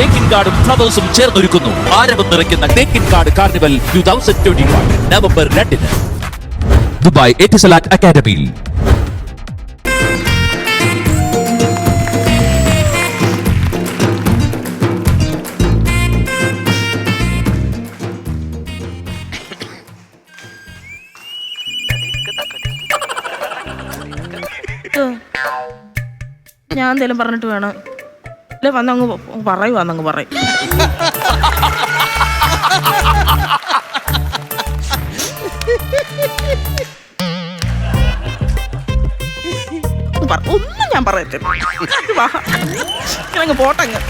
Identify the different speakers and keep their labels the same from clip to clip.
Speaker 1: തേക്കിൻ കാർഡും ഫ്ലവേഴ്സും ചേർന്നൊരുക്കുന്നു. ആരവം നിറയ്ക്കുന്ന Thekkinkadu carnival two thousand twenty one November രണ്ടിന്. ദുബായ് എറ്റിസലാറ്റ് അക്കാദമിയിൽ.
Speaker 2: ഞാൻ എന്തേലും പറഞ്ഞിട്ട് വേണം. അല്ലെ വന്നങ്ങ് പറയൂ വന്നങ്ങ് പറയും. പറ- ഒന്നും ഞാൻ പറയത്തില്ല. ഇങ്ങനങ്ങ് പോട്ടങ്ങ്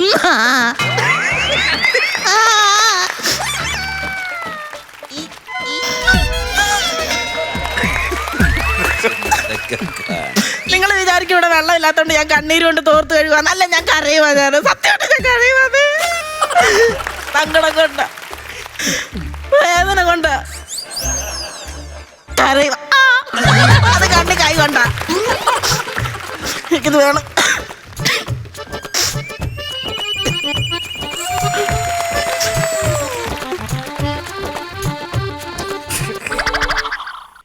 Speaker 2: നിങ്ങൾ വിചാരിക്കും ഇവിടെ വെള്ളം ഇല്ലാത്തോണ്ട് ഞാൻ കണ്ണീര് കൊണ്ട് തോർത്ത് കഴുകാൻ അല്ല ഞാൻ കരയുവാ ഞാൻ സത്യമായിട്ട് ഞാൻ കരയുവാത് സങ്കടം കൊണ്ട്. വേദന കൊണ്ട്! അത് കണ്ണി കൈ കൊണ്ട. എനിക്കിത് വേണം.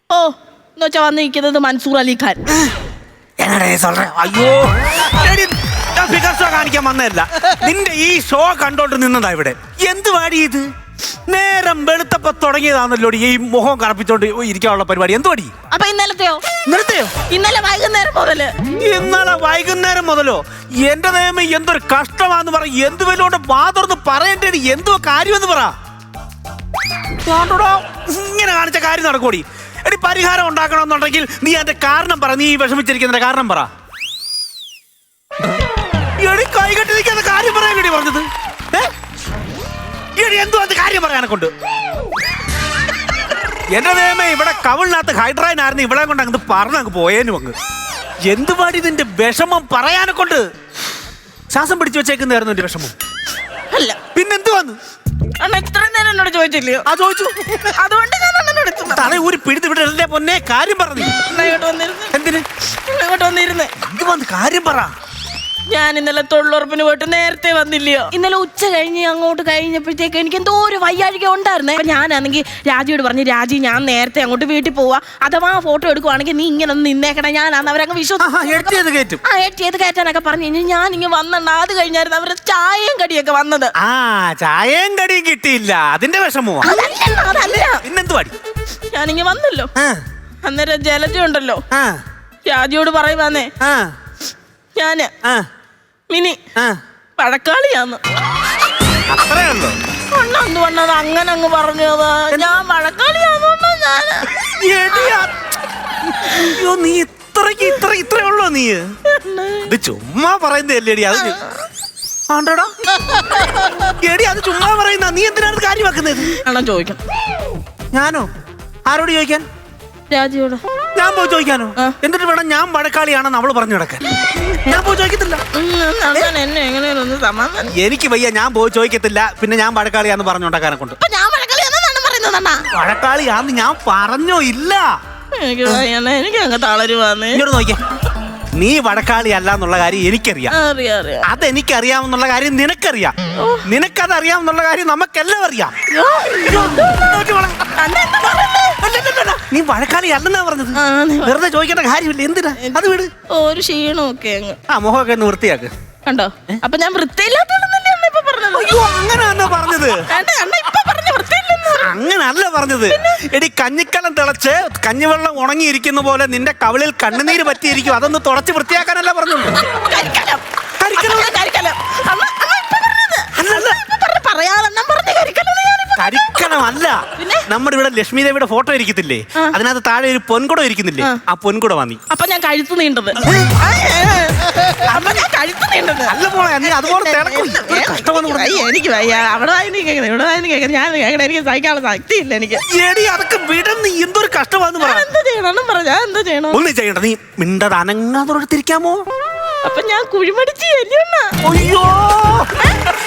Speaker 2: ഓ എന്ന് വെച്ചാ വന്നിരിക്കുന്നത് മൻസൂർ അലി ഖാൻ.
Speaker 3: എന്നടേ சொல்றேன் അയ്യോ എടി, ഞാൻ ഫിഗർ ഷോ കാണിക്കാൻ വന്നതല്ല നിന്റെ ഈ ഷോ കണ്ടോണ്ട് നിന്നതാ ഇവിടെ എന്ത് പാടി ഇത് നേരം വെളുത്തപ്പോ തുടങ്ങിയതാണല്ലോ ഈ മുഖം കറപ്പിച്ചോണ്ട് ഇരിക്കാനുള്ള പരിപാടി എന്ത് പാടി
Speaker 2: അപ്പൊ ഇന്നലത്തെയോ
Speaker 3: നിർത്തിയോ
Speaker 2: ഇന്നലെ വൈകുന്നേരം മുതല്
Speaker 3: ഇന്നലെ വൈകുന്നേരം മുതലോ എന്റെ നിയമം എന്തൊരു കഷ്ടമാന്ന് പറ എന്ത് വല്ലോണ്ട് വാതുറന്ന് പറയേണ്ടത് എന്തോ കാര്യമെന്ന് പറ കാണോടോ, ഇങ്ങനെ കാണിച്ച കാര്യം നടക്കൂടി എടി പരിഹാരം ഉണ്ടാക്കണമെന്നുണ്ടെങ്കിൽ നീ അതിന്റെ കാരണം പറ. നീ വിഷമിച്ചിരിക്കുന്നതിന്റെ കാരണം പറ. എടി കൈകെട്ടി നിൽക്കാത്ത കാര്യം പറയാൻ വേണ്ടി പറഞ്ഞത്? എടി എന്തോ അത് കാര്യം പറയാനെ കൊണ്ട് എന്റെ നിയമേ ഇവിടെ കവിളിനകത്ത് ഹൈഡ്രൈനായിരുന്നു ഇവിടെ കൊണ്ട് അങ്ങ് പറഞ്ഞു അങ്ങ് പോയേനും അങ്ങ്. എന്ത് പാടി ഇതിന്റെ വിഷമം പറയാനെ കൊണ്ട് ശ്വാസം പിടിച്ചു വെച്ചേക്കുന്നതായിരുന്നു എന്റെ വിഷമം.
Speaker 2: അല്ല.
Speaker 3: പിന്നെന്ത് വന്നു
Speaker 2: അണ്ണ ഇത്ര നേരം എന്നോട് ചോദിച്ചില്ലയോ
Speaker 3: ആ ചോദിച്ചു.
Speaker 2: അതുകൊണ്ട് ഞാൻ അണ്ണനോട് എത്തുന്നു.
Speaker 3: തല ഊരി വിട്ട് എന്റെ പൊന്നെ കാര്യം പറഞ്ഞു.
Speaker 2: ഇങ്ങോട്ട് വന്നിരുന്നു.
Speaker 3: എന്തിന്?
Speaker 2: ഇങ്ങോട്ട് വന്നിരുന്നേ.
Speaker 3: ഇത് വന്ന് കാര്യം പറ.
Speaker 2: ഞാൻ ഇന്നലെ തൊഴിലുറപ്പിന് പോയിട്ട് നേരത്തെ വന്നില്ലയോ? ഇന്നലെ ഉച്ച കഴിഞ്ഞ് അങ്ങോട്ട് കഴിഞ്ഞപ്പോഴത്തേക്ക് എനിക്ക് എന്തോ ഒരു വയ്യാഴിക ഉണ്ടായിരുന്നേ. അപ്പൊ ഞാനാണെങ്കിൽ രാജിയോട് പറഞ്ഞു രാജി ഞാൻ നേരത്തെ അങ്ങോട്ട് വീട്ടിൽ പോവാ. അഥവാ ഫോട്ടോ എടുക്കുവാണെങ്കിൽ നീ ഇങ്ങനെ ഒന്ന് നിന്നേക്കണേ. ഞാനാന്ന് അവരങ്ങ് വിശ്വസിച്ചു. ആ എട്ട് ചെയ്ത് കയറ്റാനൊക്കെ പറഞ്ഞു കഴിഞ്ഞാൽ ഞാൻ ഇങ്ങനെ വന്നെണ്ണ അത് കഴിഞ്ഞായിരുന്നു അവരുടെ ചായയും കടിയൊക്കെ വന്നത്.
Speaker 3: ആ ചായയും കടിയും കിട്ടിയില്ല. അതിന്റെ വിഷമോ?
Speaker 2: ഞാനിങ്ങ വന്നല്ലോ. അന്നേരം ജലജ ഉണ്ടല്ലോ. രാജിയോട് പറയുവാന്നേ. ഞാൻ
Speaker 3: ആ.
Speaker 2: മിനി
Speaker 3: ആ.
Speaker 2: പഴക്കാളിയാന്ന്
Speaker 3: അത്രേ ഉള്ളൂ
Speaker 2: അണ്ണന്ന് വന്നത് അങ്ങനെ അങ്ങ് പറഞ്ഞത്. ഞാൻ മഴക്കാളിയാന്നോണ്ടോ ഞാൻ
Speaker 3: എടിയാ. അയ്യോ നീ ഇത്രക്ക് ഇത്ര ഇത്രേ ഉള്ളോ നീ? ഇത് ചുമ്മാ പറയുന്നതല്ലേടി അത് ചു- ആണ്ടടാ. എടി അത് ചുമ്മാ പറയുന്ന നീ എന്തിനാണ് ഇത് കാര്യമാക്കുന്നത്?
Speaker 2: ചോദിക്കണം.
Speaker 3: ഞാനോ? ആരോട് ചോദിക്കാൻ?
Speaker 2: രാജിയോട്
Speaker 3: ഞാൻ പോയി ചോദിക്കാനോ. എന്നിട്ട് വേണം ഞാൻ വഴക്കാളിയാണെന്ന് അവൾ പറഞ്ഞു കിടക്കാൻ ഞാൻ പോയി ചോദിക്കത്തില്ല.
Speaker 2: എന്നെ സമാധാനം.
Speaker 3: എനിക്ക് വയ്യ ഞാൻ പോയി ചോദിക്കത്തില്ല. പിന്നെ ഞാൻ വഴക്കാളിയാന്ന് പറഞ്ഞുണ്ടാക്കാനെ കൊണ്ട്.
Speaker 2: ഇപ്പൊ ഞാൻ
Speaker 3: വഴക്കാളിയാന്ന് ഞാൻ പറഞ്ഞോ ഇല്ല.
Speaker 2: എനിക്ക് എനിക്ക് അങ്ങ് തളരുവാന്ന്.
Speaker 3: ഇങ്ങോട്ട് നോക്കിയേ. നീ വടക്കാളി അല്ല എന്നുള്ള കാര്യം എനിക്കറിയാം.
Speaker 2: അറിയാം അറിയാം.
Speaker 3: അതെനിക്കറിയാമെന്നുള്ള കാര്യം നിനക്കറിയാം. നിനക്കത് അറിയാമെന്നുള്ള കാര്യം നമുക്കെല്ലാം അറിയാം നീ വഴക്കാളി അല്ലെന്നാ പറഞ്ഞത്?
Speaker 2: ആ, നീ പറ.
Speaker 3: വെറുതെ ചോദിക്കേണ്ട കാര്യമില്ല. എന്തിനാ? അത് വിട്.
Speaker 2: ഒരു ക്ഷീണമൊക്കെ അങ്ങ്.
Speaker 3: ആ മുഖമൊക്കെ ഒന്ന് വൃത്തിയാക്ക്.
Speaker 2: കണ്ടോ? അപ്പൊ ഞാൻ വൃത്തിയില്ലാത്ത ഇപ്പൊ പറഞ്ഞത്?
Speaker 3: അയ്യോ അങ്ങനെ തന്നെ പറഞ്ഞത്
Speaker 2: അണ്ണ ഇപ്പൊ പറഞ്ഞ
Speaker 3: അങ്ങനല്ല പറഞ്ഞത്. എടി കഞ്ഞിക്കലം തിളച്ച് കഞ്ഞിവെള്ളം ഉണങ്ങിയിരിക്കുന്ന പോലെ നിന്റെ കവിളിൽ കണ്ണുനീര് പറ്റിയിരിക്കും അതൊന്ന് തുടച്ച് വൃത്തിയാക്കാനല്ല പറഞ്ഞുള്ളൂ
Speaker 2: കരിക്കലം.
Speaker 3: കരിക്കലം?
Speaker 2: കരിക്കലം. പറഞ്ഞ പറയാതെണ്ണം പറഞ്ഞ കരിക്കലം ഞാനിപ്പോ
Speaker 3: കരിക്കണം അല്ല? നമ്മുടെ ഇവിടെ ലക്ഷ്മി ദേവിയുടെ ഫോട്ടോ ഇരിക്കത്തില്ലേ. അതിനകത്ത് താഴെ ഒരു പൊൻകുടം ഇരിക്കുന്നില്ലേ?
Speaker 2: ആ.
Speaker 3: പൊൻകുടം വാങ്ങി
Speaker 2: അപ്പൊ ഞാൻ കഴുത്തു നീണ്ടത്.
Speaker 3: അല്ല മോളെ നീ അതുപോലെ തിളക്കും. ഒരു പറഞ്ഞു.
Speaker 2: അയ്യ, എനിക്ക് വയ്യ. അവിടെ വായന കേൾക്കുന്നത് ഇവിടെ വായന കേൾക്കുന്നത് ഞാൻ കേൾക്കണം എനിക്ക് സഹിക്കാനുള്ള ശക്തിയില്ല എനിക്ക്.
Speaker 3: എടി അതൊക്കെ വിടം നീ എന്തൊരു കഷ്ടമാന്ന് പറ.
Speaker 2: ഞാൻ എന്താ ചെയ്യണം? അണ്ണൻ ഞാൻ എന്താ ചെയ്യണം?
Speaker 3: ഒന്നും ചെയ്യണ്ട നീ മിണ്ടത് അനങ്ങാതൊരിടത്തിരിക്കാമോ
Speaker 2: അപ്പൊ ഞാൻ കുഴിമടിച്ച് എല്ലിയണ്ണ
Speaker 3: അയ്യോ!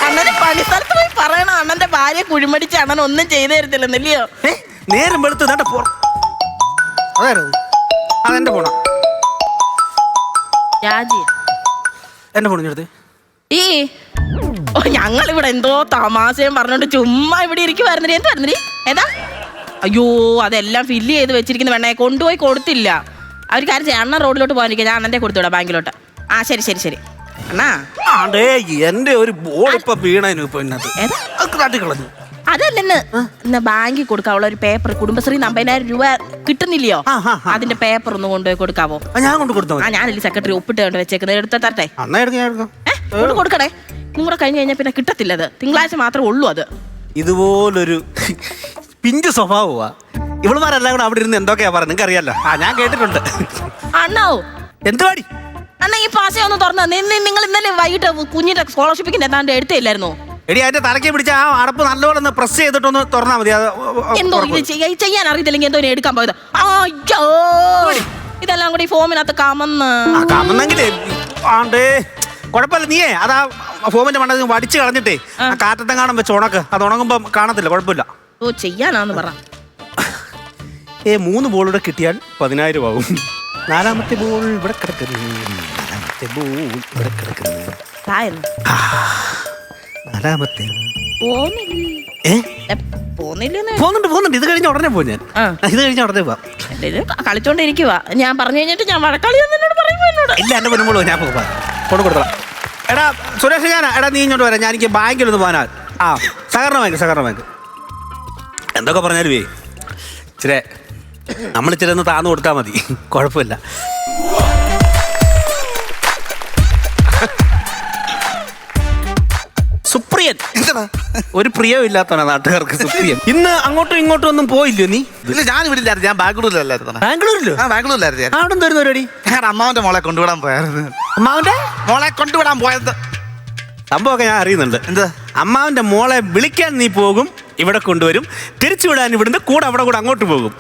Speaker 2: അണ്ണന് പണിസ്ഥലത്ത് പോയി പറയണം. അണ്ണന്റെ ഭാര്യ കുഴിമടിച്ച് അണ്ണൻ ഒന്നും ചെയ്തു തരത്തില്ലെന്നല്ലയോ
Speaker 3: ഏ? നേരം വെളുത്ത് നേട്ട പോ. അതായത് അതെന്റെ ഫോണാ.
Speaker 2: രാജി.
Speaker 3: എന്റെ ഫോണിഞ്ഞെടുത്ത്
Speaker 2: ഈ ഓ ഞങ്ങൾ ഇവിടെ എന്തോ തമാശയും പറഞ്ഞോണ്ട് ചുമ്മാ ഇവിടെ ഇരിക്കുവായിരുന്നേ എന്തായിരുന്നേ ഏതാ? അയ്യോ അതെല്ലാം ഫില്ല് ചെയ്ത് വെച്ചിരിക്കുന്ന വേണേ കൊണ്ടുപോയി കൊടുത്തില്ല. അവർ കാര്യം ചെയ്യാം റോഡിലോട്ട് പോകാനിരിക്കുക ഞാൻ അണ്ണന്റെ കൊടുത്തുവിടാം ബാങ്കിലോട്ട്. ആ ശരി ശരി ശരി. അണ്ണാ.
Speaker 3: ആണ്ടേ എന്റെ ഒരു ബോൾ ഇപ്പൊ വീണു ഇപ്പൊ ഇന്നത്തെ
Speaker 2: ഏതാ?
Speaker 3: അത് കാട്ടിക്കളഞ്ഞു
Speaker 2: അതല്ലെന്ന് ഇന്ന് ബാങ്കിൽ കൊടുക്കാവുള്ള ഒരു പേപ്പർ കുടുംബശ്രീ അമ്പതിനായിരം രൂപ കിട്ടുന്നില്ലയോ?
Speaker 3: ആ, ആ, ആ.
Speaker 2: അതിന്റെ പേപ്പർ ഒന്ന് കൊണ്ടുപോയി കൊടുക്കാവോ?
Speaker 3: ആ, ഞാൻ കൊണ്ട് കൊടുത്തോ
Speaker 2: ആ ഞാനല്ലേ സെക്രട്ടറി ഒപ്പിട്ട് കൊണ്ട് വെച്ചേക്കുന്നത് എടുത്ത തരട്ടെ?
Speaker 3: അന്നാ എടുക്കാം ഞാൻ എടുക്കാം.
Speaker 2: കൊണ്ട് കൊടുക്കണേ. നിങ്ങളുടെ കഴിഞ്ഞ് കഴിഞ്ഞാൽ പിന്നെ കിട്ടത്തില്ല അത്. തിങ്കളാഴ്ച മാത്രമേ ഉള്ളൂ അത്.
Speaker 3: ഇതുപോലൊരു പിഞ്ച് സ്വഭാവമാ. ഇവളുമാരെല്ലാം കൂടെ അവിടെ ഇരുന്ന് എന്തൊക്കെയാ പറയുന്നത്? നിങ്ങൾക്ക് അറിയാലോ ആ ഞാൻ കേട്ടിട്ടുണ്ട്.
Speaker 2: അണ്ണാവോ
Speaker 3: എന്തുവാടി?
Speaker 2: അണ്ണ ഈ പാസ ഒന്ന് തുറന്ന നിങ്ങൾ ഇന്നലെ വൈകിട്ട് കുഞ്ഞിന്റെ സ്കോളർഷിപ്പിന്റെ എന്താണ്ട് എടുത്തില്ലായിരുന്നു?
Speaker 3: എടി അതിന്റെ തലക്ക് പിടിച്ച ആ അടപ്പ് നല്ലപോലെ ഒന്ന് പ്രസ് ചെയ്തിട്ടൊന്ന് തുറന്നാ മതി. അത്
Speaker 2: എന്തോ ഇത്
Speaker 3: തുറക്കും.
Speaker 2: ചെയ്യാ- ചെയ്യാൻ അറിയത്തില്ലെങ്കിൽ എന്തോ ഇനി എടുക്കാൻ പോയത്. അയ്യോ! ഇതെല്ലാം കൂടി ഈ ഫോമിനകത്ത് കമന്ന്.
Speaker 3: ആ കമന്നെങ്കിലേ ആണ്ടേ. കുഴപ്പമില്ല നീയേ. അതാ ഫോമിന്റെ മണ്ട വടിച്ച് കളഞ്ഞിട്ടേ ആ. കാറ്റത്തെങ്ങാണം വെച്ച് ഉണക്ക്. അത് ഉണങ്ങുമ്പോ കാണത്തില്ല കുഴപ്പമില്ല.
Speaker 2: ഓ ചെയ്യാനാന്ന് പറ.
Speaker 3: ഏ മൂന്ന് ബോളൂടെ കിട്ടിയാൽ പതിനായിരം ആവും. നാലാമത്തെ ബോൾ ഇവിടെ കിടക്കുന്നു. നാലാമത്തെ ബോൾ ഇവിടെ കിടക്കുന്നു. നാലാമത്തെ. ഏ?
Speaker 2: പോന്നില്ലെന്ന്.
Speaker 3: പോകുന്നുണ്ട് പോകുന്നുണ്ട് ഇത് കഴിഞ്ഞ ഉടനെ പോകും ഞാൻ.
Speaker 2: ആ.
Speaker 3: ഇത് കഴിഞ്ഞ ഉടനെ പോവാം
Speaker 2: കളിച്ചോണ്ട് ഇത് കളിച്ചോണ്ടിരിക്കുക ഞാൻ പറഞ്ഞു കഴിഞ്ഞിട്ട് ഞാൻ വഴക്കളി എന്നോട് പറയുമ്പോ എന്നോട്.
Speaker 3: ഇല്ല എന്റെ പൊന്നുമ്പോൾ ഞാൻ പോകാം കൊണ്ട് കൊടുത്തടാ എടാ സുരേഷ് ഞാൻ എടാ നീ ഇങ്ങോട്ട് വരാം. ഞാൻ എനിക്ക് ബാങ്കിൽ ഒന്ന് പോകാനാ. ആ സഹകരണ ബാങ്ക് സഹകരണ ബാങ്ക്. എന്തൊക്കെ പറഞ്ഞാലും വേ ഇച്ചിരി നമ്മൾ ഇച്ചിരി ഒന്ന് താന്നു കൊടുത്താൽ മതി. കുഴപ്പമില്ല. സുപ്രിയൻ. ഒരു പ്രിയം ഇല്ലാത്തവനാ നാട്ടുകാർക്ക് സുപ്രിയൻ. ഇന്ന് അങ്ങോട്ടും ഇങ്ങോട്ടും ഒന്നും പോയില്ലോ നീ?
Speaker 4: ഇല്ല ഞാൻ ഇവിടില്ലായിരുന്നു ഞാൻ ബാംഗ്ലൂരിലല്ലായിരുന്നു
Speaker 3: ബാംഗ്ലൂരിലോ?
Speaker 4: ആ ബാംഗ്ലൂരിലായിരുന്നു
Speaker 3: അവിടെ എന്തായിരുന്നു പരിപാടി?
Speaker 4: ഞാൻ അമ്മാവന്റെ മോളെ കൊണ്ടുവിടാൻ പോയായിരുന്നു.
Speaker 3: അമ്മാവന്റെ?
Speaker 4: മോളെ കൊണ്ടുവിടാൻ പോയത്.
Speaker 3: സംഭവമൊക്കെ ഞാൻ അറിയുന്നുണ്ട്.
Speaker 4: എന്താ?
Speaker 3: അമ്മാവന്റെ മോളെ വിളിക്കാൻ നീ പോകും ഇവിടെ കൊണ്ടുവരും. തിരിച്ചു വിടാൻ ഇവിടുന്ന് കൂടെ അവിടെ കൂടെ അങ്ങോട്ട് പോകും.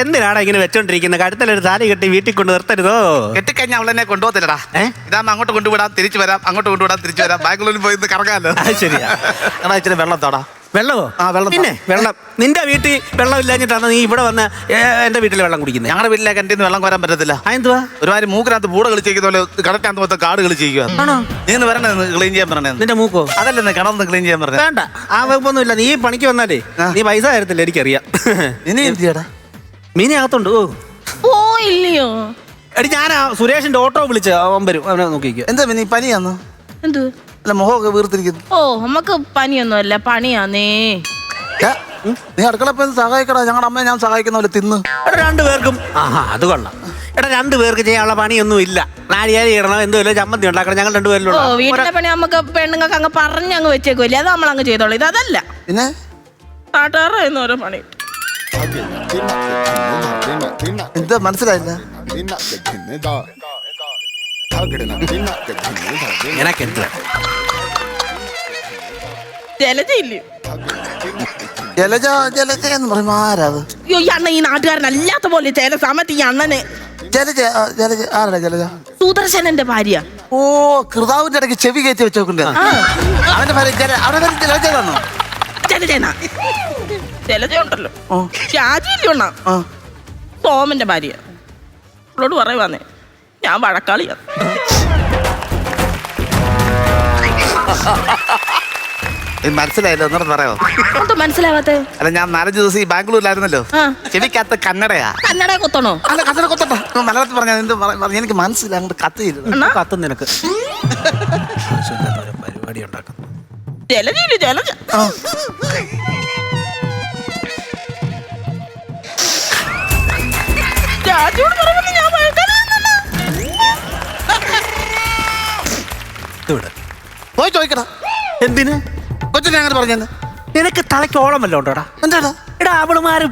Speaker 3: എന്തിനാടാ ഇങ്ങനെ വെച്ചോണ്ടിരിക്കുന്നത് കഴുത്തലൊരു താലി കെട്ടി വീട്ടിൽ കൊണ്ട് നിർത്തരുതോ?
Speaker 4: കെട്ടിക്കഴിഞ്ഞാൽ അവളെന്നെ കൊണ്ടുപോകത്തില്ലടാ.
Speaker 3: ഇതാ
Speaker 4: ഇതാകുമ്പോ അങ്ങോട്ട് കൊണ്ടുവിടാം തിരിച്ചു വരാം അങ്ങോട്ട് കൊണ്ടുവിടാം തിരിച്ചു വരാം. ബാംഗ്ലൂരിൽ പോയി കറങ്ങാമല്ലോ
Speaker 3: അത് ശരിയാ.
Speaker 4: എടാ ഇച്ചിരി വെള്ളം താടാ.
Speaker 3: വെള്ളമോ?
Speaker 4: ആ, വെള്ളം
Speaker 3: പിന്നെ? വെള്ളം. നിന്റെ വീട്ടിൽ വെള്ളം ഇല്ലാഞ്ഞിട്ടാണ് നീ ഇവിടെ വന്ന് എന്റെ വീട്ടിൽ വെള്ളം കുടിക്കുന്നത്
Speaker 4: ഞങ്ങളുടെ വീട്ടിലെ കണ്ടിന്ന് വെള്ളം കോരാൻ പറ്റത്തില്ല.
Speaker 3: എന്തുവാ?
Speaker 4: ഒരുമാതിരി മൂക്കിനകത്ത് പൂട കളിച്ചേക്കുന്ന പോലെ മൊത്തം കാട് കളിച്ചിരിക്കുക
Speaker 3: ആണോ?
Speaker 4: നീ ഒന്ന് വരണേ ക്ലീൻ ചെയ്യാൻ പറഞ്ഞേ
Speaker 3: നിന്റെ മൂക്കോ?
Speaker 4: അതല്ലേ കടന്ന് ക്ലീൻ ചെയ്യാൻ പറഞ്ഞേ
Speaker 3: വേണ്ട. ആ വകുപ്പൊന്നും ഇല്ല നീ പണിക്ക് വന്നാലേ നീ പൈസ തരത്തില്ല എനിക്കറിയാം.
Speaker 4: ഇനി എന്ത് ചെയ്യടാ?
Speaker 3: മീനെ അകത്തുണ്ട് ഓ
Speaker 2: പോയില്ലയോ
Speaker 3: എടി ഞാനാ സുരേഷിന്റെ ഓട്ടോ വിളിച്ച് അവൻ വരും അവനെ നോക്കിക്കോ.
Speaker 4: എന്താ മീനി പനിയാന്ന്?
Speaker 2: എന്ത്?
Speaker 4: അല്ല മുഖമൊക്കെ വീർത്തിരിക്കുന്നു.
Speaker 2: ഓ നമുക്ക് പനിയൊന്നുമല്ല പണിയാന്നേ.
Speaker 4: ഏ? നീ അടുക്കള സഹായിക്കടാ. ഞങ്ങളുടെ അമ്മയെ ഞാൻ സഹായിക്കുന്ന പോലെ തിന്ന്.
Speaker 3: എടാ രണ്ടുപേർക്കും ആഹാ അത് കൊള്ളാം. എടാ രണ്ടുപേർക്ക് ചെയ്യാനുള്ള പണിയൊന്നും ഇല്ല. നാടിയാരി ഇടണം എന്തോ ചമ്മന്തി ഉണ്ടാക്കണം ഞങ്ങൾ
Speaker 2: ഓ
Speaker 3: രണ്ടുപേരിലുള്ള
Speaker 2: വീട്ടിലെ പണി നമുക്ക് പെണ്ണുങ്ങൾക്ക് അങ്ങ് പറഞ്ഞ് അങ്ങ് വെച്ചേക്കുമല്ലേ അത് നമ്മൾ അങ്ങ് ചെയ്തോളൂ. ഇത് അതല്ല
Speaker 4: പിന്നെ?
Speaker 2: നാട്ടുകാരുടെ ഓരോ പണി
Speaker 4: എന്താ മനസ്സിലായില്ല?
Speaker 2: ജലജയില്ലേ?
Speaker 4: ജലജ ജലജ എന്ന് പറയും ആരാത്
Speaker 2: അയ്യോ ഈ അണ്ണ ഈ നാട്ടുകാരനല്ലാത്ത പോലെ ചില സമയത്ത് ഈ അണ്ണന്.
Speaker 4: ജലജ ആ, ജലജ ആരാ ജലജ?
Speaker 2: സുദർശനന്റെ ഭാര്യ.
Speaker 4: ഓ കൃതാവിന്റെ ഇടയ്ക്ക് ചെവി കയറ്റി വെച്ചോക്കുണ്ട് അവന്റെ ഭാര്യ ജല അവന്റെ പേര് ജലജ തന്നോ
Speaker 2: ജലജന.
Speaker 4: ഓ
Speaker 2: ഷാജിയില്ലേ സോമന്റെ ഭാര്യ. അവളോട് പറയുവാന്നേ ഞാൻ വഴക്കാളിയാ
Speaker 4: മനസ്സിലായില്ലോ? പറയോ?
Speaker 2: ഒന്നും മനസ്സിലാവാത്ത?
Speaker 4: അല്ല ഞാൻ നാലഞ്ച് ദിവസം ഈ ബാംഗ്ലൂരിലായിരുന്നല്ലോ.
Speaker 2: ആ.
Speaker 4: ചെവിക്കകത്ത് കന്നഡയാ
Speaker 2: കന്നഡ കൊത്തണോ?
Speaker 4: അല്ല കന്നട കൊത്തട്ടോ. ഇപ്പൊ മലയാളത്തിൽ പറഞ്ഞ എന്ത് പറ- എനിക്ക് മനസ്സിലായി അങ്ങോട്ട് കത്തിയില്ല
Speaker 3: കത്തും നിനക്ക്. പരിപാടി ഉണ്ടാക്കുന്നു.
Speaker 2: ജലജ
Speaker 4: പോയി ചോദിക്കടാ.
Speaker 3: എന്തിന്?
Speaker 4: കൊച്ചിനെ അങ്ങനെ പറഞ്ഞെന്ന്.
Speaker 3: നിനക്ക് തലയ്ക്ക് ഓളം വല്ല ഉണ്ടോടാ?
Speaker 4: എന്താടാ?
Speaker 3: എടാ അവളുമാര്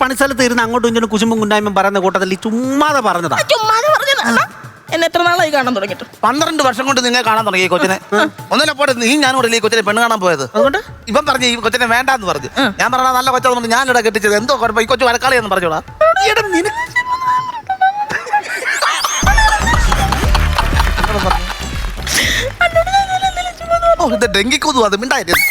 Speaker 3: പണിസ്ഥലത്ത് ഇരുന്ന് അങ്ങോട്ടും ഇങ്ങോട്ടും കുശുമ്പും കുണ്ടായ്മയും പറയുന്ന കൂട്ടത്തിൽ ഈ ചുമ്മാതെ പറഞ്ഞതാ.
Speaker 2: ചുമ്മാതെ പറഞ്ഞതാ. എന്നെ എത്ര നാളായി കാണാൻ തുടങ്ങിയിട്ട്?
Speaker 4: പന്ത്രണ്ട് വർഷം കൊണ്ട് നിങ്ങൾ കാണാൻ തുടങ്ങി ഈ കൊച്ചിനെ. ഒന്നല്ല പോട്ടെ നീ ഞാൻ കൂടെ ഈ കൊച്ചിനെ പെണ്ണ് കാണാൻ പോയത്?
Speaker 3: അതുകൊണ്ട്?
Speaker 4: ഇവൻ പറഞ്ഞു ഈ കൊച്ചിനെ വേണ്ടാന്ന് പറഞ്ഞു. ഞാൻ പറഞ്ഞ നല്ല കൊച്ചാന്ന് ഞാൻ ഇവിടെ കെട്ടിച്ചത്. എന്തോ കുഴപ്പം? ഈ കൊച്ചു വരക്കാളി എന്ന് പറഞ്ഞോളാം
Speaker 3: എടാ നിനക്ക്
Speaker 4: ഡെങ്കിക്കൊതു അത് മിണ്ടായിരുന്നു.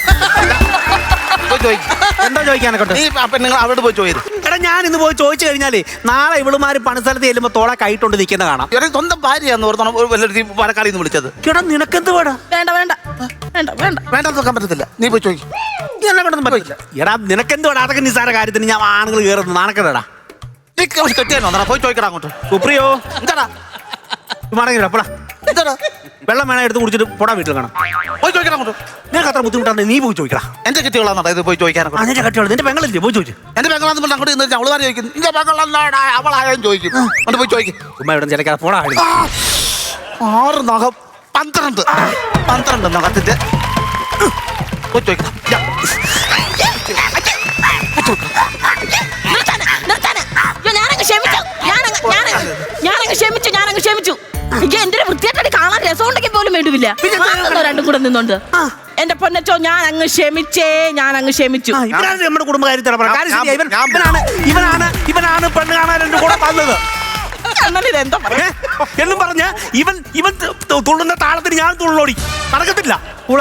Speaker 4: പോയി ചോദിക്ക്.
Speaker 3: എന്താ ചോദിക്കാനൊക്കെ
Speaker 4: നീ ആ പെണ്ണുങ്ങൾ അവരോട് പോയി ചോദിച്ചു
Speaker 3: എടാ ഞാൻ ഇന്ന് പോയി ചോദിച്ചു കഴിഞ്ഞാലേ നാളെ ഇവളുമാര് പണിസ്ഥലത്ത് ചെല്ലുമ്പോ തോളെ കൈയിട്ടുണ്ട് നിൽക്കുന്ന കാണാം.
Speaker 4: ഇവരെ സ്വന്തം ഭാര്യയാന്ന് ഓർത്തണം ഒരു വല്ലൊരു പാലക്കാടിൽ നിന്ന് വിളിച്ചത്.
Speaker 3: എടാ നിനക്കെന്ത് വേടാ?
Speaker 2: വേണ്ട വേണ്ട. വേണ്ട വേണ്ട.
Speaker 4: വേണ്ട നോക്കാൻ പറ്റത്തില്ല. നീ പോയി ചോദിക്കും.
Speaker 3: എന്നെ കൊണ്ടൊന്നും പറ്റില്ല എടാ നിനക്കെന്ത് വേടാ? അതൊക്കെ നിസാര കാര്യത്തിന് ഞാൻ ആണുങ്ങൾ കയറുന്നു നാണക്കടാ
Speaker 4: നീ കെട്ടിയാണോ പോയി ചോദിക്കടാ അങ്ങോട്ട്.
Speaker 3: സുപ്രിയോ?
Speaker 4: എന്താടാ?
Speaker 3: മടങ്ങിടാ പോടാ.
Speaker 4: എന്താടാ?
Speaker 3: വെള്ളം വേണം എടുത്ത് കുടിച്ചിട്ട് പോടാ വീട്ടിൽ കാണാം.
Speaker 4: പോയി ചോദിക്കണം അങ്ങോട്ട്.
Speaker 3: നിനക്ക് അത്ര ബുദ്ധിമുട്ടാണ് നീ പോയി ചോദിക്കടാ.
Speaker 4: എന്റെ കെട്ടികളാണ് ഇത് പോയി ചോദിക്കാനൊക്കെ
Speaker 3: അതിന്റെ കട്ടിയോളൂ നിന്റെ പെങ്ങളില്ലേ പോയി ചോദിച്ചു
Speaker 4: എന്റെ പെങ്ങളാന്ന് പറഞ്ഞാൽ അങ്ങോട്ട് നിന്ന് ചോദിക്കും നിന്റെ പെങ്ങളല്ലാടാ അവളായാലും ചോദിക്കും. അങ്ങോട്ട് പോയി ചോദിക്കും.
Speaker 3: ഉമ്മ ഇവിടെ ചിലക്കാതെ പോടാ.
Speaker 4: ആറ് നഖം പന്ത്രണ്ട്. പന്ത്രണ്ട് നഖത്തിന്റെ. പോയി ചോദിക്കണം.
Speaker 2: ഞാനങ്ങ് ക്ഷമിച്ചു. ഞാനങ്ങ് ക്ഷമിച്ചു ഞാനങ്ങ് ക്ഷമിച്ചു. എനിക്ക് എന്റെ വൃത്തിയായിട്ടടി വേണ്ടുമില്ല മാറുന്നോ രണ്ടും കൂടെ നിന്നോണ്ട്. എന്റെ പൊന്നച്ചോ ഞാൻ അങ്ങ് ക്ഷമിച്ചേ ഞാൻ അങ്ങ് ക്ഷമിച്ചു.
Speaker 3: ഇവനാണ് നമ്മുടെ ശരിയാ, ഇവൻ- ഇവനാണ് ഇവനാണ് ഇവനാണ് പെണ്ണ് കാണാൻ രണ്ടും കൂടെ വന്നത്
Speaker 2: പറയാ
Speaker 3: എന്നും പറഞ്ഞ ഇവൻ ഇവൻ തുള്ളുന്ന താളത്തിന് ഞാൻ തുള്ളോടി നടക്കത്തില്ല.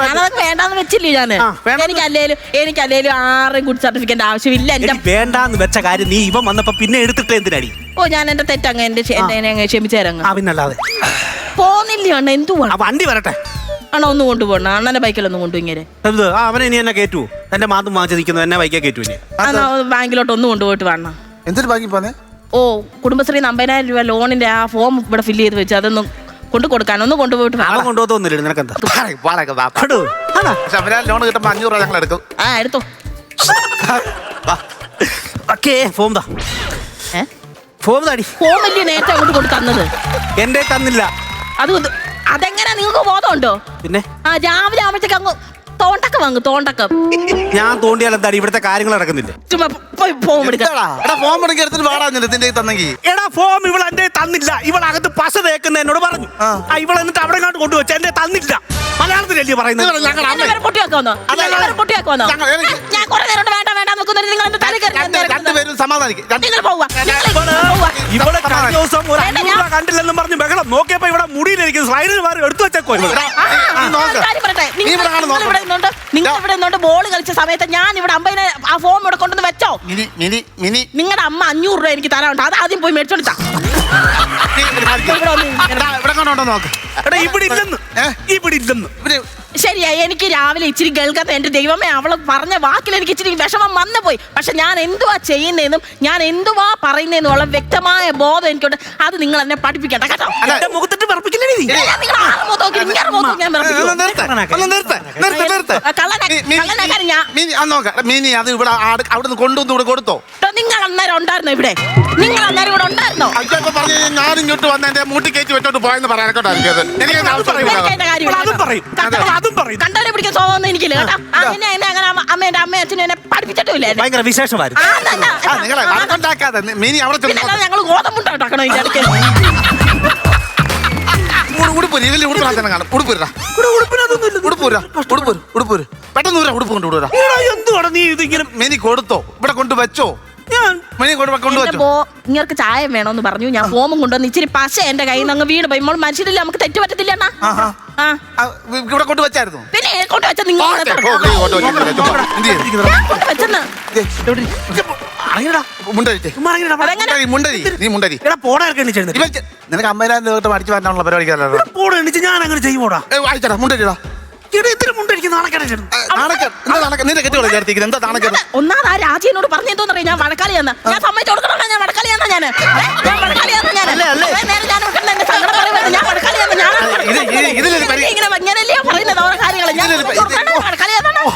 Speaker 2: ഞാനതൊക്കെ വേണ്ടാന്ന് വെച്ചില്ലേ
Speaker 3: ഞാൻ.
Speaker 2: എനിക്ക് അല്ലേലും എനിക്ക് അല്ലേലും ആരും ഗുഡ് സർട്ടിഫിക്കറ്റ് ആവശ്യമില്ല. എന്റെ
Speaker 3: വേണ്ടാന്ന് വെച്ച കാര്യം നീ ഇവൻ വന്നപ്പോ പിന്നെ എടുത്തിട്ട് എന്തിനാടി?
Speaker 2: ഓ ഞാൻ എന്റെ തെറ്റങ്ങ് എന്റെ ക്ഷ- എന്നെ എന്നെ അങ്ങ് ക്ഷമിച്ചു തരങ്ങ്
Speaker 3: പിന്നല്ലാതെ.
Speaker 2: പോന്നില്ല അണ്ണ എന്തു
Speaker 3: ആ വണ്ടി വരട്ടെ.
Speaker 2: അണ്ണ ഒന്ന് കൊണ്ടുപോകണം. അണ്ണന്റെ ബൈക്കിലൊന്നും കൊണ്ടു ഇങ്ങനെ
Speaker 3: എന്ത്? ആ അവനെ ഇനി എന്നെ കയറ്റു എന്റെ മാതും വാങ്ങിച്ച് നിൽക്കുന്നു എന്നെ വൈകാൻ കയറ്റു ഇനി?
Speaker 2: അണ്ണാ ബാങ്കിലോട്ട് ഒന്ന് കൊണ്ടുപോയിട്ട് വേണം
Speaker 4: എന്തൊരു ബാക്കി പോന്നെ?
Speaker 2: ഓ കുടുംബശ്രീ അമ്പതിനായിരം രൂപ ലോണിന്റെ ആ ഫോം ഇവിടെ ഫില്ല് ചെയ്ത് വെച്ച് അതൊന്നും കൊണ്ടു കൊടുക്കാൻ ഒന്ന് കൊണ്ടുപോയിട്ട്
Speaker 3: അവൻ
Speaker 2: വേണം
Speaker 3: കൊണ്ടുപോകുന്നില്ല നിനക്കെന്താ?
Speaker 4: വാ, വാ.
Speaker 3: കടു. ആണോ?
Speaker 4: ശബരിമല ലോൺ കിട്ടുമ്പോ അഞ്ഞൂറ് രൂപ ഞങ്ങൾ എടുക്കും.
Speaker 2: ആ എടുത്തോ.
Speaker 3: ഓക്കേ ഫോം താ.
Speaker 2: ഏ?
Speaker 3: ഫോം താടി.
Speaker 2: ഫോം വലിയ നേരത്തെ അങ്ങോട്ട് കൊണ്ട് തന്നത്?
Speaker 3: എന്റെ തന്നില്ല.
Speaker 2: അത് അതെങ്ങനെ നിങ്ങൾക്ക് ബോധമുണ്ടോ?
Speaker 3: പിന്നെ?
Speaker 2: ആ രാവിലെ ആവുമ്പോഴത്തേക്ക് അങ്ങ് തോണ്ടക്കം വാങ്ങും തോണ്ടക്കം.
Speaker 3: ഞാൻ തോണ്ടിയാൽ എന്താ ഇവിടുത്തെ കാര്യങ്ങൾ നടക്കുന്നില്ല?
Speaker 2: ചുമ്മാ പോയി ഫോം എടുക്കാം.
Speaker 4: എന്താടാ? എടാ ഫോം എടുക്കി എടുത്തിട്ട് വാടാ നിന്റെ ഇതിന്റെ കയ്യിൽ തന്നെങ്കിൽ
Speaker 3: എടാ ഫോം ഇവൾ എന്റെ തന്നില്ല. ഇവൾ അകത്ത് പശ തേക്കുന്ന എന്നോട് പറഞ്ഞു.
Speaker 4: ആ.
Speaker 3: ആ ഇവൾ എന്നിട്ട് അവിടെ കണ്ട് കൊണ്ടുവച്ച എന്റെ തന്നില്ല. മലയാളത്തിലല്ലേ പറയുന്നത്?
Speaker 4: ഞങ്ങൾ- എനിക്ക്
Speaker 2: ഞാൻ കുറെ നേരം കൊണ്ട് വേണ്ട വേണ്ട നോക്കുന്നത് നിങ്ങൾ എന്റെ തലയിൽ കയറി
Speaker 4: രണ്ട്
Speaker 2: കയറി കയറി
Speaker 4: രണ്ടുപേരും സമാധാനിക്കും രണ്ട്
Speaker 2: നിങ്ങൾ പോവാ നിങ്ങൾ
Speaker 3: ഇവൾ കഴിഞ്ഞ ദിവസം ഒരു
Speaker 2: വേണ്ട,
Speaker 3: കണ്ടില്ലെന്നും പറഞ്ഞു ബഹളം നോക്കിയപ്പോ ഇവിടെ മുടിയിലിരിക്കും സ്ലൈഡിൽ മാറി എടുത്തു വെച്ചേക്കോ
Speaker 2: ആ, കാര്യം പറയട്ടെ? നിങ്ങൾ
Speaker 4: ഇവിടെ
Speaker 2: നിന്നോണ്ട് നിങ്ങൾ ഇവിടെ നിന്നോണ്ട് ബോൾ കളിച്ച സമയത്ത് ഞാൻ ഇവിടെ അമ്പതിനെ ആ ഫോം ഇവിടെ കൊണ്ടുവന്ന് വെച്ചോ?
Speaker 4: മിനി മിനി മിനി.
Speaker 2: നിങ്ങളുടെ അമ്മ അഞ്ഞൂറ് രൂപ എനിക്ക് തരാനുണ്ട്. അത് ആദ്യം പോയി മേടിച്ചോണ്ടാ
Speaker 4: നീ ഇവിടെ കാണിക്ക്.
Speaker 2: ഇവിടെ വന്ന് ഇങ്ങനെ-
Speaker 4: എടാ, ഇവിടെ കണ്ടോ നോക്ക്.
Speaker 3: എടാ ഇവിടെ ഇല്ലെന്ന്
Speaker 4: ഏ?
Speaker 3: ഇവിടെ ഇല്ലെന്ന്
Speaker 4: ഇവിടെ
Speaker 2: ശരിയായി എനിക്ക് രാവിലെ ഇച്ചിരി കേൾക്കാത്ത എന്റെ ദൈവമേ അവൾ പറഞ്ഞ വാക്കിൽ എനിക്ക് ഇച്ചിരി വിഷമം വന്നു പോയി. പക്ഷെ ഞാൻ എന്തുവാ ചെയ്യുന്നതെന്നും ഞാൻ എന്തുവാ പറയുന്നതെന്നും ഉള്ള വ്യക്തമായ ബോധം എനിക്കുണ്ട്. അത് നിങ്ങൾ എന്നെ പഠിപ്പിക്കണ്ട കേട്ടോ?
Speaker 3: എന്റെ മുഖത്തിട്ട് പറപ്പിക്കില്ലേ നീ?
Speaker 2: ഞാൻ നിങ്ങളെ ആറ് മുഖത്ത് നോക്കി ഇങ്ങനെ മുഖത്ത് നോക്കി ഞാൻ വിറപ്പിക്കുവോ?
Speaker 4: നിർത്ത്. ഒന്ന് നിർത്ത്. നിർത്ത്, നിർത്ത്.
Speaker 2: ആ,
Speaker 4: മിനി ആ നോക്ക. മിനി അത് ഇവിടെ അവിടെ നിന്ന് കൊണ്ടുവന്ന് ഇവിടെ കൊടുത്തോ?
Speaker 2: നിങ്ങൾ അന്നേരം ഉണ്ടായിരുന്നോ ഇവിടെ? നിങ്ങൾ അന്നേരം ഇവിടെ ഉണ്ടായിരുന്നോ?
Speaker 4: അയ്യോ പറഞ്ഞു ഞാൻ ഇങ്ങോട്ട് വന്ന എന്റെ മൂട്ടി കയറ്റി വെച്ചോട്ട് പോയെന്ന് പറയാനൊക്കെ
Speaker 2: പിടിക്കാൻ എനിക്കില്ല കേട്ടോ. അങ്ങനെ എന്നെ അങ്ങനെ അമ്മ- അമ്മേന്റെ അമ്മയും അച്ഛനും എന്നെ പഠിപ്പിച്ചിട്ടില്ല.
Speaker 3: ഭയങ്കര വിശേഷമായിരുന്നു.
Speaker 2: ഞങ്ങൾ എന്നാ, ഉണ്ടാക്കണോ ഇതിന്റെ ഇടയ്ക്ക്
Speaker 4: ഉടു- ഉടുപ്പ് ഇതിൽ ഉടുപ്പ് തന്നെ കാണും ഉടുപ്പൂരാ ഉടുപ്പൂരാ ഉടുപ്പൂര് ഉടുപ്പൂര് പെട്ടെന്ന് ഊരാ ഉടുപ്പ് കൊണ്ട് വിടൂരാ
Speaker 3: എടാ, എന്തുവാടാ നീ ഇതിങ്ങനെ
Speaker 4: മിനി കൊടുത്തോ ഇവിടെ കൊണ്ട് വെച്ചോ
Speaker 3: ഞാൻ
Speaker 4: മിനി കൊണ്ട് കൊണ്ട്
Speaker 2: എന്റെ
Speaker 4: വെച്ചോ
Speaker 2: ബോ ഇങ്ങർക്ക് ചായ വേണമെന്ന് പറഞ്ഞു ഞാൻ ഫോമും കൊണ്ടുവന്ന് ഇച്ചിരി പശ എന്റെ കയ്യിൽ നിന്ന് അങ്ങ് വീണ് പോയി മോൾ മനുഷ്യരില്ല നമുക്ക് തെറ്റ് പറ്റത്തില്ല അണ്ണാ
Speaker 4: ആഹാ.
Speaker 2: ആ
Speaker 4: ആ, ഇവിടെ കൊണ്ട് വെച്ചായിരുന്നു
Speaker 2: പിന്നെ കൊണ്ട് വെച്ച നിങ്ങൾ
Speaker 4: എന്ത് ചെയ്യും?
Speaker 2: ഞാൻ കൊണ്ട് വെച്ചെന്ന്
Speaker 3: അറിയടാ
Speaker 4: മുണ്ടരി.
Speaker 2: അതെങ്ങനെ?
Speaker 4: മുണ്ടരി മുണ്ടരി. നീ മുണ്ടരി.
Speaker 3: എടാ പോടാ ഇറക്കി എണീച്ച് എഴുന്നേറ്റ്.
Speaker 4: ഇവൻ ചെ- നിനക്ക് അമ്പതിനായിരം രൂപ അടിച്ചു വരാനുള്ള പരിപാടിക്കല്ലോ
Speaker 3: എടാ, പോടാ എണീച്ച്. ഞാൻ അങ്ങനെ ചെയ്യുമോടാ
Speaker 4: വായിച്ചടാ മുണ്ടരിടാ.
Speaker 3: എടാ ഇതിന് മുണ്ടിരിക്കും നാണക്കേടാ
Speaker 4: നാണക്കേട് എന്താ നാണക്കേട് നിന്റെ കെട്ടി ചേർത്തിരിക്കുന്നത്. എന്താ നാണക്കേട്
Speaker 2: ഒന്നാമത് ആ രാജിനോട് പറഞ്ഞു എന്തോന്നറിയാം? ഞാൻ വടക്കാളിയാന്ന് ഞാൻ സമ്മതിച്ചു കൊടുക്കണം? ഞാൻ വടക്കാളിയാന്ന ഞാൻ ഞാൻ വടക്കാളിയാന്ന ഞാൻ കുറേ നേരം ഞാൻ ഇവിടെ എന്റെ സങ്കടം പറയുന്നത് ഞാൻ വടക്കാളിയാന്ന് ഞാൻ
Speaker 4: ഇത് ഇത് ഇതിലൊരു പരി-
Speaker 2: ഇങ്ങനെ ഇങ്ങനെയല്ലയോ പറയുന്നത്? ഓരോ കാര്യങ്ങൾ ഞാൻ
Speaker 4: ഇതിലൊരു പരി- ഇത്
Speaker 2: വടക്കാളിയാന്നാണ്
Speaker 4: ഓ,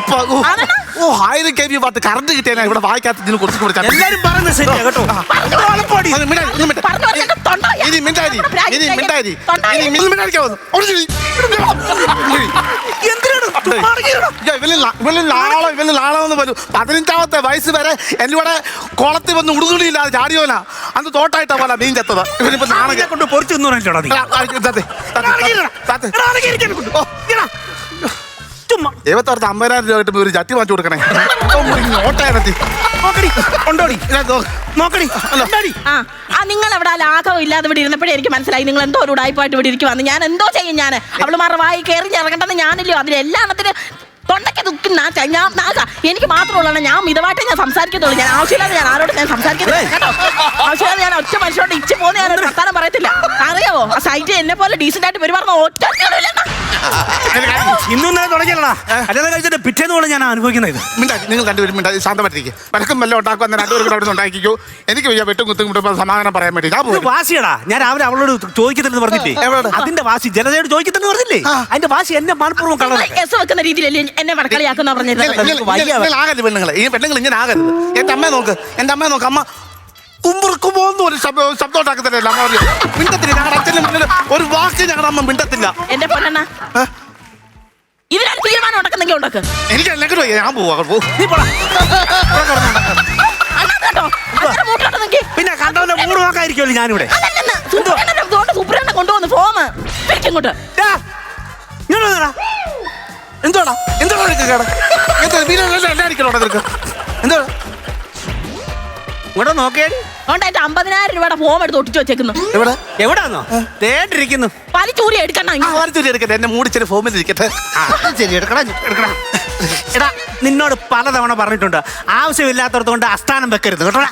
Speaker 4: ഇപ്പൊ, ഓ,
Speaker 2: അതെന്നാ?
Speaker 4: ഓ ആയിരം കെ ബി പാട്ട് കറണ്ട് കിട്ടിയാൽ ഇവിടെ വായിക്കാത്തതിന് കുറച്ച് കൊടുക്കാം
Speaker 3: എല്ലാരും പറയുന്നത് ശരിയാ കേട്ടോ.
Speaker 4: ഇനി മിണ്ടാരി ഇനി മിണ്ടാരി. ഇനി പതിനഞ്ചാമത്തെ വയസ്സ് വരെ എന്റെ എന്നിവിടെ കുളത്തിൽ വന്ന് ഉടുതുടിയില്ലാതെ ചാടിയോല അന്ന് തോട്ടായിട്ടാ പോലെ മീൻ ചത്തത്. ഇവനിപ്പോ നാണക
Speaker 3: നാണക്കെ കൊണ്ട് പൊറിച്ചു ചുമ്മാ.
Speaker 4: ദൈവത്തോർത്ത് അമ്പതിനായിരം രൂപ കിട്ടുമ്പോ ഒരു ചട്ടി വാങ്ങിച്ചു കൊടുക്കണേ. ഓട്ടായത്തി
Speaker 3: നോക്കടി. കൊണ്ടോടി നോക്കടി. കൊണ്ടോടി.
Speaker 2: ആ ആ നിങ്ങൾ അവിടെ ആ ലാഘവം ഇല്ലാതെ ഇവിടെ ഇരുന്നപ്പോഴേ എനിക്ക് മനസ്സിലായി. നിങ്ങൾ എന്തോ ഒരു ഉടായ്പായിട്ട് ഇവിടെ ഇരിക്കുവാന്ന്. ഞാൻ എന്തോ ചെയ്യും ഞാൻ അവൾ മറവായി കയറി ഇറങ്ങണ്ടെന്ന് ഞാനില്ലയോ? എല്ലാ എണ്ണത്തിന് തൊണ്ടയ്ക്ക് ദുഃഖം നാച്ച ഞാൻ നാക്ക എനിക്ക് മാത്രമുള്ള ഞാൻ മിതമായിട്ടേ ഞാൻ സംസാരിക്കത്തുള്ളൂ. ഞാൻ ആവശ്യമില്ലാതെ ഞാൻ ആരോട് ഞാൻ സംസാരിക്കുന്നില്ല കേട്ടോ? ആവശ്യമില്ലാതെ ഞാൻ ഒറ്റ മനുഷ്യരോട് ഇച്ചു പോകുന്ന ഞാൻ ഒരു വർത്താനം പറയത്തില്ല. അറിയാവോ? ആ സൈറ്റ് എന്നെ പോലെ ഡീസെന്റ് ആയിട്ട് പെരുമാറുന്ന ഒറ്റ
Speaker 3: ഇന്നും ഇന്നലെ തുടങ്ങിയല്ലടാ. കല്യാണം കഴിച്ചിട്ട് പിറ്റേന്ന് പോലെ ഞാൻ അനുഭവിക്കുന്നത് ഇത്.
Speaker 4: മിണ്ടാ നിങ്ങൾ രണ്ടുപേരും മിണ്ടാ ശാന്തമായിട്ടിരിക്കും. വഴക്കം വല്ല ഉണ്ടാക്കും അന്ന് രണ്ടുപേരും കൂടെ അവിടെ നിന്ന് ഉണ്ടാക്കിക്കോ എനിക്ക് വയ്യ വെട്ടും കുത്തും കുട്ടും സമാധാനം പറയാൻ വേണ്ടി. ഞാൻ
Speaker 3: ഇത് വാശിയടാ. ഞാൻ രാവിലെ അവളോട് ചോദിക്കത്തില്ലെന്ന് പറഞ്ഞില്ലേ? അതിന്റെ വാശി ജനതയോട് ചോദിക്കത്തില്ലെന്ന് പറഞ്ഞില്ലേ? അതിന്റെ വാശി എന്നെ മനഃപൂർവം കളറ
Speaker 2: വെക്കുന്ന രീതിയിലല്ലേ എന്നെ വടക്കളിയാക്കുന്ന.
Speaker 4: ആകരുത് പെണ്ണുങ്ങളെ. ഈ പെണ്ണുങ്ങൾ ഇങ്ങനെ ആകരുത്. എന്റെ അമ്മയെ നോക്ക്. എന്റെ അമ്മയെ നോക്ക്. അമ്മ കുമ്പുറുക്കുമ്പോന്ന് ഒരു ശബ്ദം ശബ്ദം അമ്മ പറയും. മിണ്ടത്തില്ല. ഞങ്ങളുടെ മുന്നിൽ ഒരു വാക്ക് ഞങ്ങളുടെ അമ്മ മിണ്ടത്തില്ല.
Speaker 2: എന്റെ പൊന്നെണ്ണ.
Speaker 4: ഏ?
Speaker 2: ഇതിനൊരു തീരുമാനം ഉണ്ടാക്കുന്നെങ്കിൽ ഉണ്ടാക്ക്.
Speaker 4: എനിക്ക് അല്ലെങ്കിൽ വയ്യ, ഞാൻ പോവാ പോ.
Speaker 3: നീ പോടാ.
Speaker 2: അണ്ണാ കേട്ടോ അങ്ങനെ മൂട്ടോട്ടെന്നെങ്കിൽ
Speaker 3: പിന്നെ കണ്ടവന്റെ മൂട് നോക്കായിരിക്കുമല്ലോ ഞാനിവിടെ.
Speaker 2: അതല്ലെന്ന്. സൂപ്രണ്ടനെ അതുകൊണ്ട് സൂപ്രണ്ടനെ കൊണ്ടുവന്ന് ഫോം
Speaker 3: ഡാ, ഇങ്ങോട്ട് വന്നെടാ.
Speaker 4: എന്തോടാ എന്തോടാ നിനക്ക് കേട്? എന്താ വീട്ടിൽ എല്ലാം അടിക്കണോടാ നിനക്ക്? എന്തോടാ
Speaker 3: ഇങ്ങോട്ട് നോക്കിയാൽ
Speaker 2: അതുകൊണ്ട് എന്റെ അമ്പതിനായിരം രൂപയുടെ ഫോം എടുത്ത് ഒട്ടിച്ചു വെച്ചേക്കുന്നു.
Speaker 4: എവിടെ?
Speaker 3: എവിടാന്നോ? തേണ്ടിരിക്കുന്നു.
Speaker 2: പലിച്ചൂരി എടുക്കണ
Speaker 4: ആ വാരത്തൂരി എടുക്കട്ടെ. എന്നെ മൂടിച്ചൊരു ഫോമിൽ ഇരിക്കട്ടെ.
Speaker 3: ശരി എടുക്കടാ എടുക്കടാ. എടാ നിന്നോട് പലതവണ പറഞ്ഞിട്ടുണ്ട്. ആവശ്യമില്ലാത്തടത്ത് കൊണ്ട് അസ്ഥാനം വെക്കരുത് കേട്ടോ?